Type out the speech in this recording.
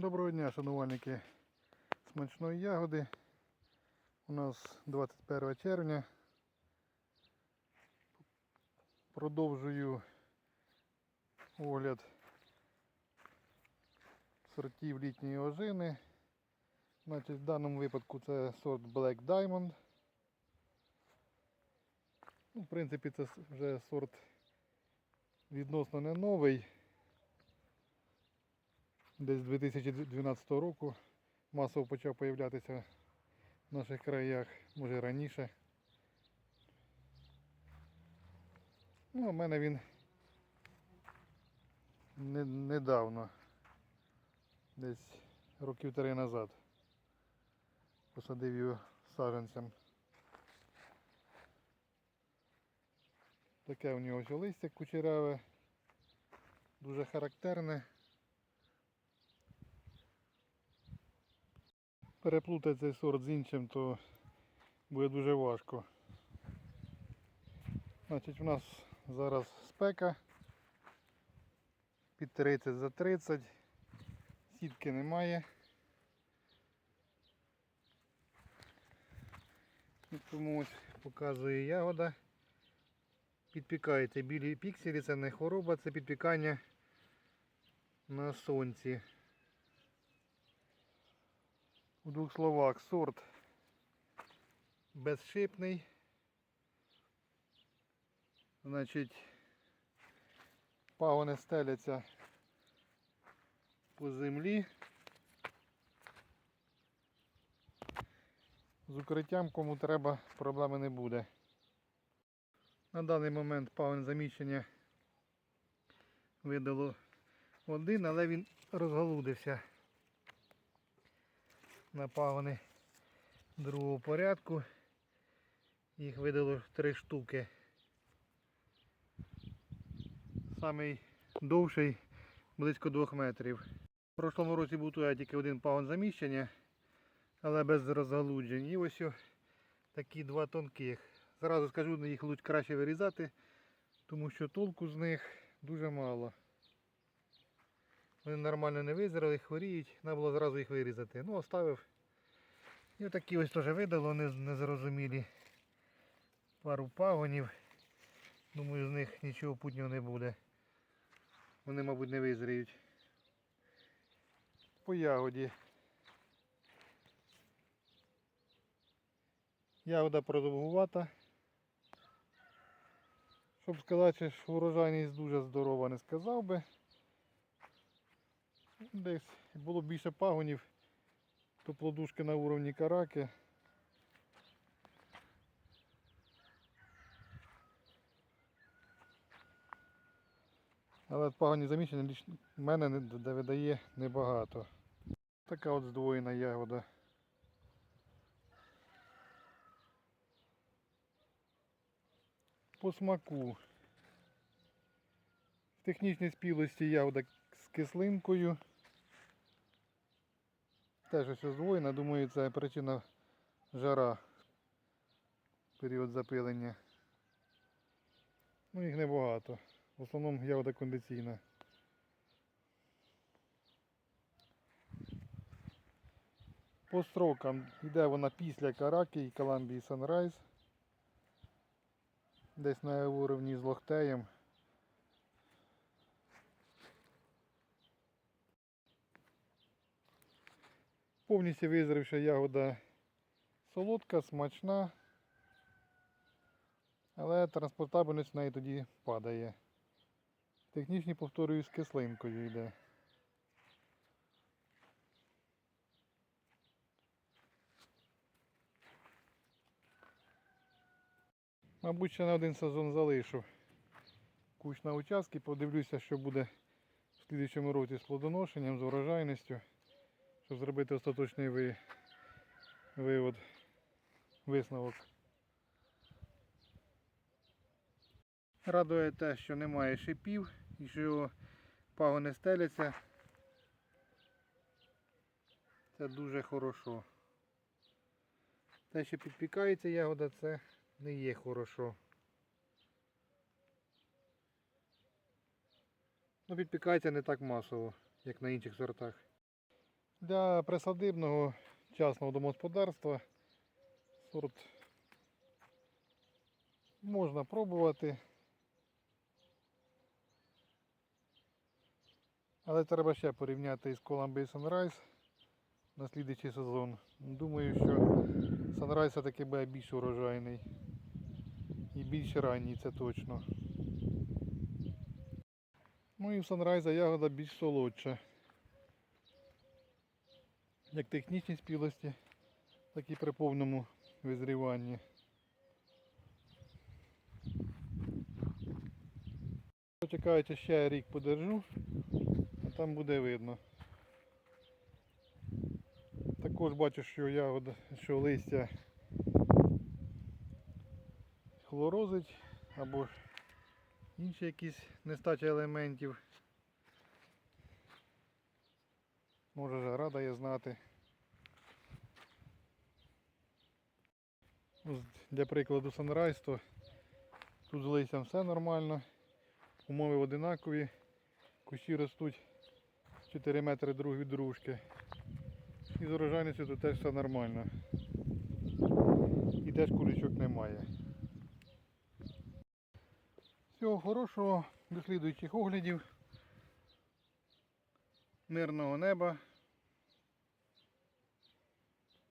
Доброго дня, шанувальники смачної ягоди. У нас 21 червня. Продовжую огляд сортів літньої ожини. Значить, в даному випадку це сорт Black Diamond. Ну, в принципі, це вже сорт відносно не новий. Десь з 2012 року масово почав появлятися в наших краях, може раніше. Ну, у мене він не, недавно, десь років три назад. Посадив його саджанцем. Таке у нього ось листя кучеряве, дуже характерне. Переплутати цей сорт з іншим, то буде дуже важко. Значить, у нас зараз спека під 30 за 30, сітки немає. Тому ось показує ягода. Підпікається білі пікселі, це не хвороба, це підпікання на сонці. У двох словах сорт безшипний. Значить, пагони стеляться по землі. З укриттям кому треба, проблеми не буде. На даний момент пагон заміщення видало один, але він розгалудився на пагони другого порядку. Їх видало три штуки. Самий довший близько двох метрів. В прошлому році був туди тільки один пагон заміщення, але без розгалуджень. І ось такі два тонких. Зразу скажу, їх краще вирізати, тому що толку з них дуже мало. Вони нормально не визрали, хворіють, треба було зразу їх вирізати. Ну, оставив. І отакі ось теж видало незрозумілі пару пагонів. Думаю, з них нічого путнього не буде. Вони, мабуть, не визріють. По ягоді. Ягода продовгувата. Щоб сказати, що урожайність дуже здорова, не сказав би. Десь було більше пагонів, то плодушки на уровні караки. Але пагоні заміщення в мене не видає небагато. Така от здвоєна ягода. По смаку. В технічній спілості ягода кислинкою. Теж ось здвоєна, думаю, це причина жара. Період запилення. Ну їх небагато. В основному ягода кондиційна. По строкам йде вона після Караки і Columbia Sunrise. Десь на уровні з лохтеєм. Повністю визрівша ягода солодка, смачна, але транспортабельність в неї тоді падає. Технічні, повторюю, з кислинкою йде. Мабуть, ще на один сезон залишу кущ на участки, подивлюся, що буде в слідчому році з плодоношенням, з урожайністю, щоб зробити остаточний ви... вивод, висновок. Радує те, що немає шипів і що пагони стеляться. Це дуже хорошо. Те, що підпікається ягода, це не є хорошо. Ну, підпікається не так масово, як на інших сортах. Для присадибного частного домогосподарства сорт можна пробувати. Але треба ще порівняти із Columbia Sunrise на слідуючий сезон. Думаю, що Sunrise все-таки буде більш урожайний. І більш ранній, це точно. Ну і в Sunrise ягода більш солодша. Як технічні спілості, так і при повному визріванні. Почекаючи ще рік подержу, а там буде видно. Також бачу, що ягода, що листя хлорозить або інші якісь нестача елементів. Може жара дає знати. Для прикладу Sunrise, то тут з листям все нормально. Умови одинакові. Кущі ростуть 4 метри друг від дружки. І з урожайністю тут теж все нормально. І теж курячок немає. Всього хорошого, до слідуючих оглядів. Мирного неба.